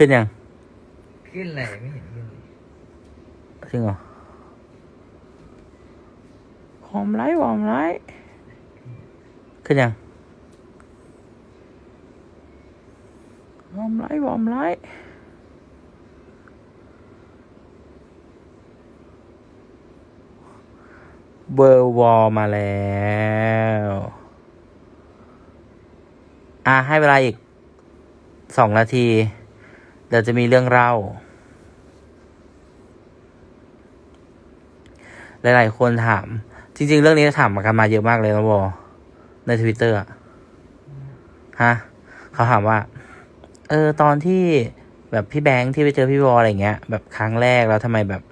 ขึ้นยัง ขึ้นเลยไม่เห็นขึ้นเลยจริงเหรอวอร์มไลท์วอร์มไลท์ขึ้นยังวอร์มไลท์วอร์มไลท์เบอร์วอลมาแล้ว อะ ให้เวลาอีกสองนาที เดี๋ยวจะมีเรื่องเล่า หลาย ๆ คนถาม จริง ๆ เรื่องนี้ถามมากันมาเยอะมากเลยนะวอในทวิตเตอร์อะฮะ เขาถามว่า เออ ตอนที่แบบพี่แบงค์ที่ไปเจอพี่วออะไรเงี้ย แบบครั้งแรกแล้วทำไมแบบ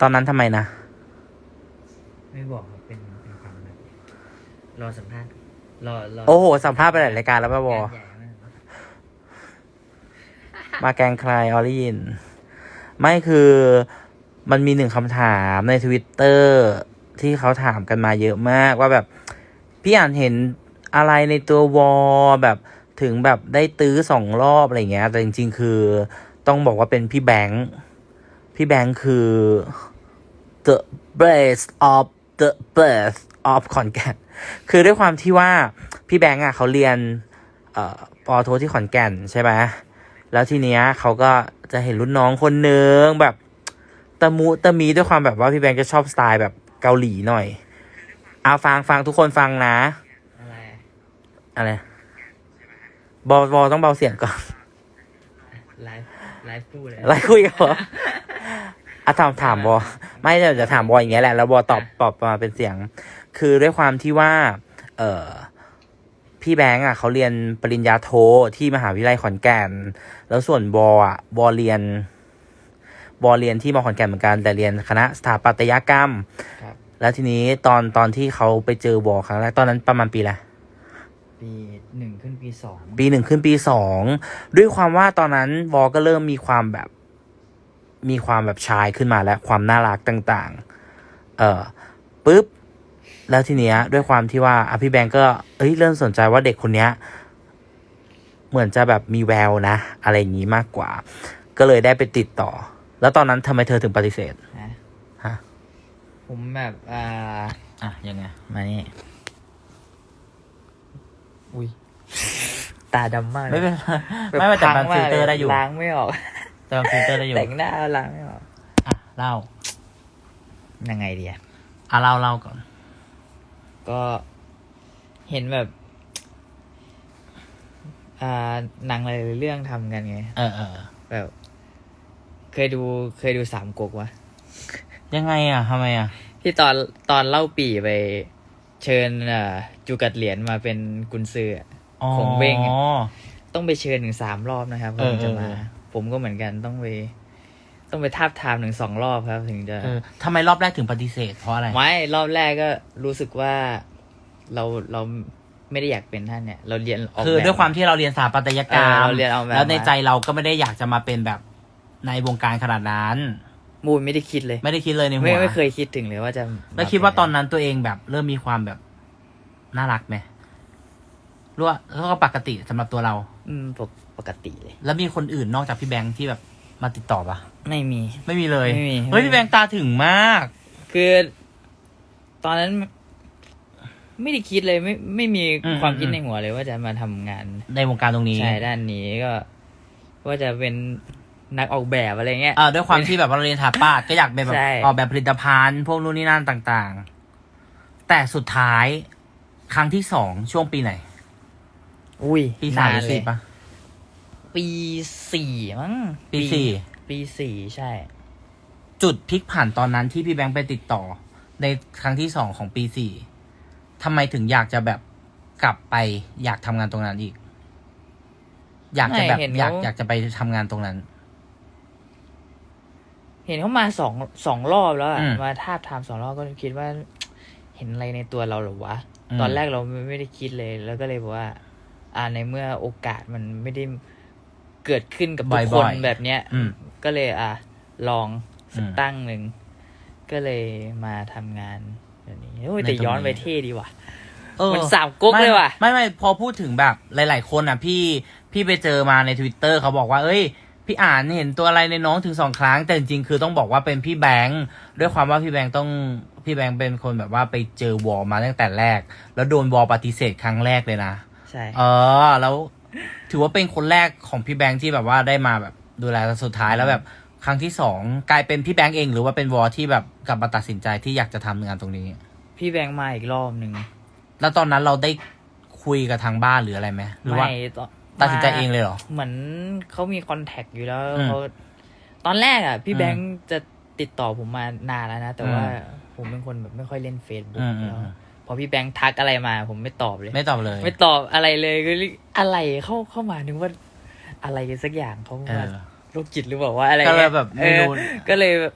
ตอนนั้นทำไมนะ ไม่บอกครับเป็นเป็นความลับรอสัมภาษณ์รอรอโอ้โห สัมภาษณ์ไปหลายรายการแล้วป่ะวอ งานใหญ่ มาแกงใครออริยินไม่คือมันมีหนึ่งคำถามในทวิตเตอร์ที่เขาถามกันมาเยอะมากว่าแบบ พี่อ่านเห็นอะไรในตัววอลแบบถึงแบบได้ตื้อสองรอบอะไรเงี้ย แต่จริง ๆ คือต้องบอกว่าเป็นพี่แบงค์พี่แบงค์คือ the best of the best of ขอนแก่นคือด้วยความที่ว่าพี่แบงค์อะเขาเรียน เอ่อปอโทที่ขอนแก่นใช่ไหม แล้วทีเนี้ยเขาก็จะเห็นรุ่นน้องคนนึงแบบตะมุตะมีด้วยความแบบว่าพี่แบงค์จะชอบสไตล์แบบเกาหลีหน่อยเอาฟังฟังทุกคนฟังนะ อะไรอะไรบอบอต้องเบาเสียงก่อนไลฟ์ไลฟ์พูดเลยอะไรคุยกันเหรออะถามถามบอไม่เดี๋ยวจะถามบออย่างเงี้ยแหละแล้วบอตอบตอบมาเป็นเสียง คือด้วยความที่ว่า เออ พี่แบงค์อะเขาเรียนปริญญาโทที่มหาวิทยาลัยขอนแก่น แล้วส่วนบออะบอเรียน บอเรียนที่มขอนแก่นเหมือนกันแต่เรียนคณะสถาปัตยกรรมครับแล้วทีนี้ตอนตอนที่เขาไปเจอบอครั้งแรกตอนนั้นประมาณปีละปีหนึ่งขึ้นปีสองปีหนึ่งขึ้นปีสองด้วยความว่าตอนนั้นวอก็เริ่มมีความแบบ มีความแบบชายขึ้นมาแล้วความน่ารักต่าง ๆ เออปุ๊บ แล้วทีเนี้ยด้วยความที่ว่าอะพี่แบงก์ก็เอ้ยเริ่มสนใจว่าเด็กคนเนี้ย เหมือนจะแบบมีแววนะ อะไรอย่างนี้มากกว่า ก็เลยได้ไปติดต่อ แล้วตอนนั้นทำไมเธอถึงปฏิเสธฮะฮะผมแบบอ่าอะยังไงมานี่อุ้ยตาดำมากเลยไม่เป็นแบบไม่เป็นแต่พัมันงฟิมาลกเตอร์ได้อยู่ล้างไม่ออกแต่มันฟิลเตอร์ได้อยู่แต่งหน้าล้างไม่ออกอะเล่ายังไงดีอะอะเล่าเล่าก่อน ก็เห็นแบบ อ่าหนังหลายๆเรื่องทำกันไง เออเออแบบ เคยดูเคยดูสามก๊กวะยังไงอะทำไมอะ ที่ตอนตอนเล่าปีไปเชิญอ่าจูกัดเหรียญมาเป็นกุนซืออะ ของเว้งอ๋อ ต้องไปเชิญถึงสามรอบนะครับเออถึงจะมา เออ ผมก็เหมือนกันต้องไป ต้องไปทาบทามถึงสองรอบครับถึงจะเออทำไมรอบแรกถึงปฏิเสธเพราะอะไร ไม่รอบแรกก็รู้สึกว่าเราเราไม่ได้อยากเป็นท่านเนี่ย เราเรียนออกคือแบบด้วยความที่เราเรียนสถาปัตยกรรเออมเราเรียนออกแบบ แล้วในมาใจเราก็ไม่ได้อยากจะมาเป็นแบบในวงการขนาดนั้น มูลไม่ได้คิดเลย ไม่ได้คิดเลยในหัไม่วไม่เคยคิดถึงเลยว่าจะแล้วคิดว่าตอนนั้นตัวเองแบบเริ่มมีความแบบน่ารักไหมรู้ว่าแล้วก็ปกติสำหรับตัวเรา อืมปกปกติเลย แล้วมีคนอื่นนอกจากพี่แบงค์ที่แบบ มาติดต่อปะไม่มี ไม่มีเลยไม่มีเฮ้ยพี่แบงค์ตาถึงมาก คือ ตอนนั้น ไม่ได้คิดเลยไม่ไม่มีอืมความคิดอืม ในหัวเลยว่าจะมาทำงาน ในวงการตรงนี้ใช่ด้านนี้ก็ว่าจะเป็นนักออกแบบอะไรเงี้ย เอ่าด้วยความที่แบบว่าเราเรียนสถาปัตย์ก็อยากเป็นแบบใช่ ออกแบบผลิตภัณฑ์ พวกนู่นนี่นั่นต่างๆ แต่สุดท้ายครั้งที่สองช่วงปีไหน อุ้ยปีสามหนรือเลสี่ยปะ ปีสี่มั้งปีสี่ปีสี่ใช่ จุดพลิกผันตอนนั้นที่พี่แบงค์ไปติดต่อ ในครั้งที่สองของปีสี่ทำไมถึงอยากจะแบบกลับไป อยากทำงานตรงนั้นอีก อยากจะแบบไม่เห็นอยากเขาอยากจะไปทำงานตรงนั้น เห็นเขามาสองสองรอบแล้วอะอืมมาทาบทามสองรอบก็คิดว่า เห็นอะไรในตัวเราเหรอวะ อืม ตอนแรกเราไม่ไม่ได้คิดเลย แล้วก็เลยบอกว่า อ่าในเมื่อโอกาสมันไม่ได้ เกิดขึ้นกับทุกคนบ่อยๆแบบเนี้ยอืม ก็เลยอะลองสักอืมตั้งหนึ่ง ก็เลยมาทำงานแบบนี้โอ้ยในแต่ตรงย้อนไปนี้เท่ดีว่ะ เออมันสามก๊กเลยว่ะไม่ไม่พอพูดถึงแบบหลาย ๆ คนอะ พี่พี่ไปเจอมาในทวิตเตอร์เขาบอกว่า เอ้ย พี่อ่านเห็นตัวอะไรในน้องถึงสองครั้ง แต่จริงๆคือต้องบอกว่าเป็นพี่แบงค์ด้วยความว่าพี่แบงค์ต้องพี่แบงค์เป็นคนแบบว่าไปเจอวอลมาตั้งแต่แรก แล้วโดนวอลปฏิเสธครั้งแรกเลยนะ ใช่ เออ แล้ว ถือว่าเป็นคนแรกของพี่แบงค์ที่แบบว่าได้มาแบบดูแลสุดท้ายแล้วแบบครั้งที่สองกลายเป็นพี่แบงค์เองหรือว่าเป็นวอลที่แบบกลับมาตัดสินใจที่อยากจะทำงานตรงนี้ พี่แบงค์มาอีกรอบหนึ่งแล้วตอนนั้นเราได้คุยกับทางบ้านหรืออะไรไหมหรือว่าไม่ตอนตัดสินใจเองเลยเหรอ เหมือนเขามีคอนแทคอยู่แล้วอืมเขาตอนแรกอะ พี่อืมแบงค์จะติดต่อผมมานานแล้วนะ แต่ว่าอืมผมเป็นคนแบบไม่ค่อยเล่นเฟซบุ๊อืกมอืมแล้วอืม พอพี่แบงค์ทักอะไรมา ผมไม่ตอบเลย ไม่ตอบเลย ไม่ตอบอะไรเลยก็อะไรเข้าเข้ามานึกว่า อะไรสักอย่างเขาเอว่าอโรคจิตหรือเปล่าว่าอะไรก็เลยงี้แบบไม่รู้เออก็เลยแบบ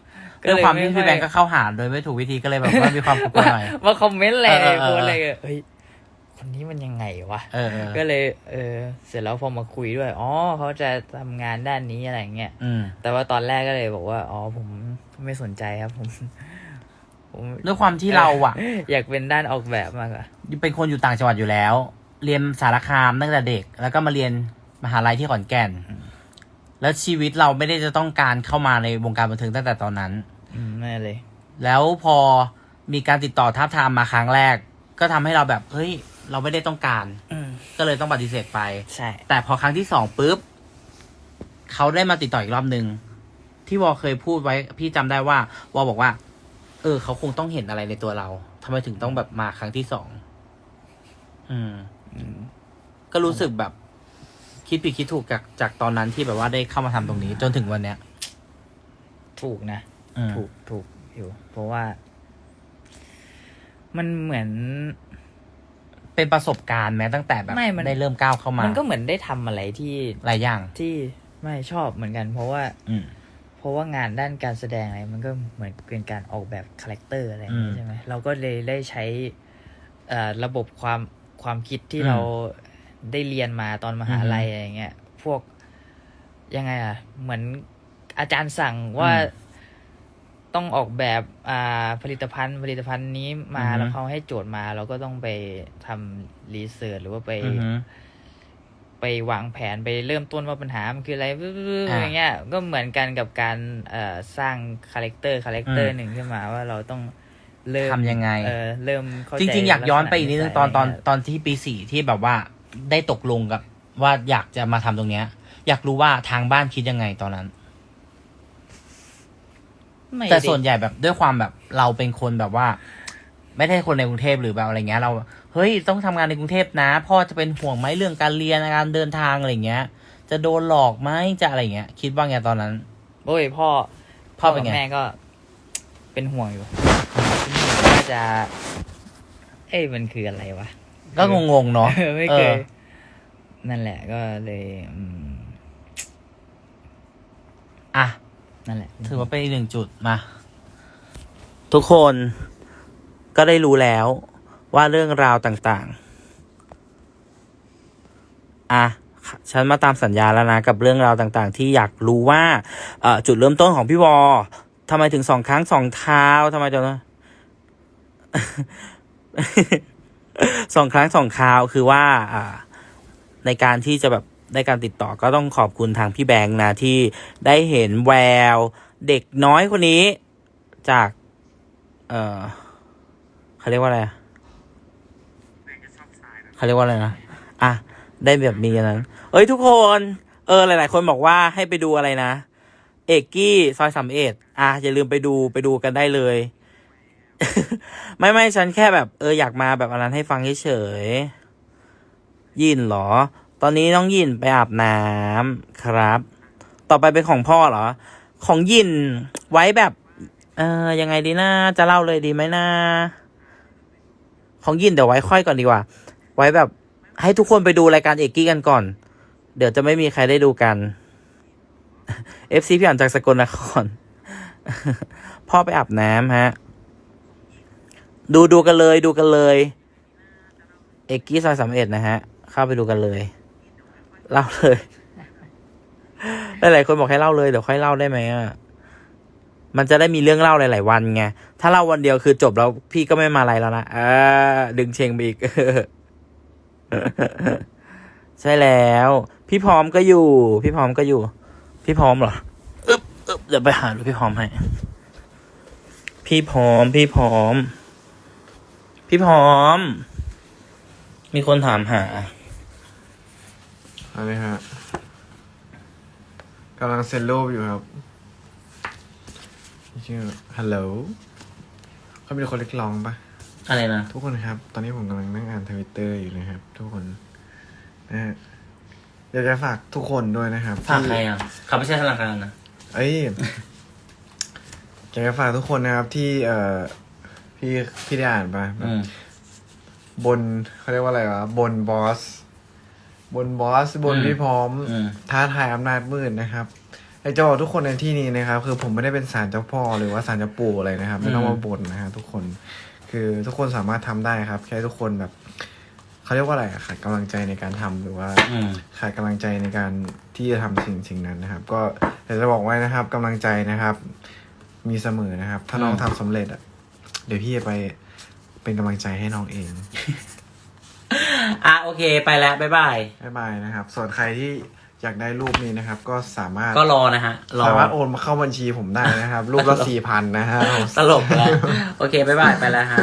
ด้วยความที่ไพี่แบงค์ก็เข้าหาโดยไม่ถูกวิธีก็เลยแบบว่ามีความกลัวหน่อยมาคอมเมนต์อะไรเออเออเออโพสต์อะไรเฮ้ยคนนี้มันยังไงวะเออเออก็เลย เออ เสร็จแล้วพอมาคุยด้วยอ๋อเขาจะทำงานด้านนี้อะไรเงี้ยอืมแต่ว่าตอนแรกก็เลยบอกว่าอ๋อผมไม่สนใจครับผมผม ด้วยความที่เราอะอยากเป็นด้านออกแบบมากกว่าเป็นคนอยู่ต่างจังหวัดอยู่แล้ว เรียนสารคามตั้งแต่เด็ก แล้วก็มาเรียนมหาลัยที่ขอนแก่น แล้วชีวิตเราไม่ได้จะต้องการเข้ามาในวงการบันเทิงตั้งแต่ตอนนั้นอืมนั่นเลย แล้วพอมีการติดต่อท้าบทามมาครั้งแรก ก็ทำให้เราแบบเฮ้ยเราไม่ได้ต้องการอืมก็เลยต้องปฏิเสธไปใช่แต่พอครั้งที่สองปุ๊บเขาได้มาติดต่ออีกรอบหนึ่งที่วอเคยพูดไว้ พี่จำได้ว่าวอบอกว่าเออ เขาคงต้องเห็นอะไรในตัวเราทำไมถึงต้องแบบมาครั้งที่สองอืม อืม ก็รู้สึกแบบ คิดผิดคิดถูกจากจากตอนนั้นที่แบบว่าได้เข้ามาทำตรงนี้ จนถึงวันเนี้ยถูกนะ อืมถูกถูกอยู่ เพราะว่า มันเหมือน เป็นประสบการณ์แม้ตั้งแต่แบบไม่มัน ได้เริ่มก้าวเข้ามามันก็เหมือนได้ทำอะไรที่ หลายอย่าง ที่ไม่ชอบเหมือนกัน เพราะว่าอืม เพราะว่างานด้านการแสดงอะไรมันก็เหมือนเป็นการออกแบบคาแรคเตอร์อะไรอย่างอืนี้มใช่ไหมเราก็เลยได้ใช้เอ่อระบบความความคิดที่อืมเราได้เรียนมาตอนมหาลัยอือฮึอะไรเงี้ย พวกยังไงอะ เหมือนอาจารย์สั่งว่าอืมต้องออกแบบอ่าผลิตภัณฑ์ผลิตภัณฑ์นี้มาอือฮึแล้วเขาให้โจทย์มา เราก็ต้องไปทำรีเสิร์ชหรือว่าไปอือหือไป วางแผนไปเริ่มต้นว่าปัญหามันคืออะไรปึ๊บๆๆอ่าอย่างเงี้ยก็เหมือนกันกับการเอ่อสร้างคาแรคเตอร์คาแรคเตออืร์มหนึ่งขึ้นมาว่าเราต้องเริ่มทำยังไงเออเริ่มเข้าใจจริง ๆ อยากย้อนไปอีกนิดนึงตอนตอนลักษณะตอนที่ปีสี่ที่แบบว่าได้ตกลงกับว่าอยากจะมาทำตรงเนี้ย อยากรู้ว่าทางบ้านคิดยังไงตอนนั้นไม่แต่ได้ส่วนใหญ่แบบด้วยความแบบเราเป็นคนแบบว่า ไม่ได้คนในกรุงเทพหรือแบบอะไรเงี้ย เราเฮ้ยต้องทำงานในกรุงเทพนะ พ่อจะเป็นห่วงไหมเรื่องการเรียนการเดินทางอะไรเงี้ย จะโดนหลอกไหมจะอะไรเงี้ย คิดว่าไงตอนนั้นโอ้ยพ่อพ่อเป็นไงกับแม่ก็ เป็นห่วงอยู่ว่าจะ เอ้ยมันคืออะไรวะก็งงๆเนาะเออไม่เอเคอยนั่นแหละก็เลยอืมอะนั่นแหละ ถือว่าเป็นอีกหนึ่งจุดมา ทุกคน ก็ได้รู้แล้วว่าเรื่องราวต่างๆ อะ ฉันมาตามสัญญาแล้วนะ กับเรื่องราวต่างๆ ที่อยากรู้ว่าเอจุดเริ่มต้นของพี่วอทำไมถึงสองครั้งสองเท้าทำไมจะสองครั้งสองคราวคือว่าอในการที่จะแบบได้การติดต่อก็ต้องขอบคุณทางพี่แบงค์นะ ที่ได้เห็นแวว เด็กน้อยคนนี้จาก เออ เขาเรียกว่าอะไรอะเขาเรียกว่าอะไรนะอะได้แบบมีอันนั้นเอ้ยทุกคน เออหลาย ๆ คนบอกว่าให้ไปดูอะไรนะ เอกกี้ซอยสามเอ็ดอะอย่าลืมไปดูไปดูกันได้เลย ไม่ไม่ฉันแค่แบบ เอออยากมาแบบอันนั้นให้ฟังเฉยๆยินเหรอ ตอนนี้น้องยินไปอาบน้ำครับ ต่อไปเป็นของพ่อเหรอ ของยินไว้แบบ เออยังไงดีนะจะเล่าเลยดีไหมนะ ของยินเดี๋ยวไว้ค่อยก่อนดีกว่า ไว้แบบให้ทุกคนไปดูรายการเอกกี้กันก่อน เดี๋ยวจะไม่มีใครได้ดูกัน FC พี่อ่านจากสกลนครพ่อไปอาบน้ำฮะ ดูดูกันเลยดูกันเลย เอกกี้ซอยสามเอ็ดนะฮะ เข้าไปดูกันเลย เล่าเลย หลายๆคนบอกให้เล่าเลย เดี๋ยวค่อยเล่าได้ไหมอะ มันจะได้มีเรื่องเล่าหลาย ๆ วันไง ถ้าเล่าวันเดียวคือจบแล้วพี่ก็ไม่มาอะไรแล้วนะเออดึงเชงไปอีก ใช่แล้ว พี่พร้อมก็อยู่ พี่พร้อมก็อยู่ พี่พร้อมเหรออึ๊บอึ๊บเดี๋ยวไปหาดูพี่พร้อมให้ พี่พร้อม พี่พร้อม พี่พร้อม มีคนถามหาอะไรฮะกำลังเซ็นรูปอยู่ครับ ชื่อฮัลโหลเขามีคนเรียกร้องปะอะไรนะ ทุกคนครับ ตอนนี้ผมกำลังนั่งอ่านทวิตเตอร์อยู่นะครับ ทุกคนนะฮะอยากจะฝากทุกคนด้วยนะครับฝากที่ใครอะ เขาไม่ใช่ธนาคารนะ เอ้ยอยากจะฝากทุกคนนะครับที่เอ่อพี่พี่ได้อ่านปะอืมบนเขาเรียกว่าอะไรวะบนบอส บนบอสบนอืมพี่พร้อม อืม ท้าทายอำนาจมืดนะครับ ไอ้จะบอกทุกคนในที่นี้นะครับ คือผมไม่ได้เป็นสารเจ้าพ่อหรือว่าสารเจ้าปู่อะไรนะครับ ไม่ต้องมาบ่นนะฮะทุกคน คือทุกคนสามารถทำได้ครับ แค่ทุกคนแบบเขาเรียกว่าอะไรอะขาดกำลังใจในการทำหรือว่า อืม ขาดกำลังใจในการที่จะทำสิ่งสิ่งนั้นนะครับ ก็อยากจะบอกไว้นะครับกำลังใจนะครับ มีเสมอนะครับ ถ้าน้องอืม ทำสำเร็จอะ เดี๋ยวพี่จะไปเป็นกำลังใจให้น้องเอง อะโอเค ไปแล้ว บ๊ายบาย บ๊ายบายนะครับ ส่วนใครที่ อยากได้รูปนี้นะครับ ก็สามารถก็รอนะฮะรอสามารถโอนมาเข้าบัญชีผมได้นะครับ รูปละสี่พันนะฮะตลกแล้วโอเคบ๊ายบายไปแล้วฮะ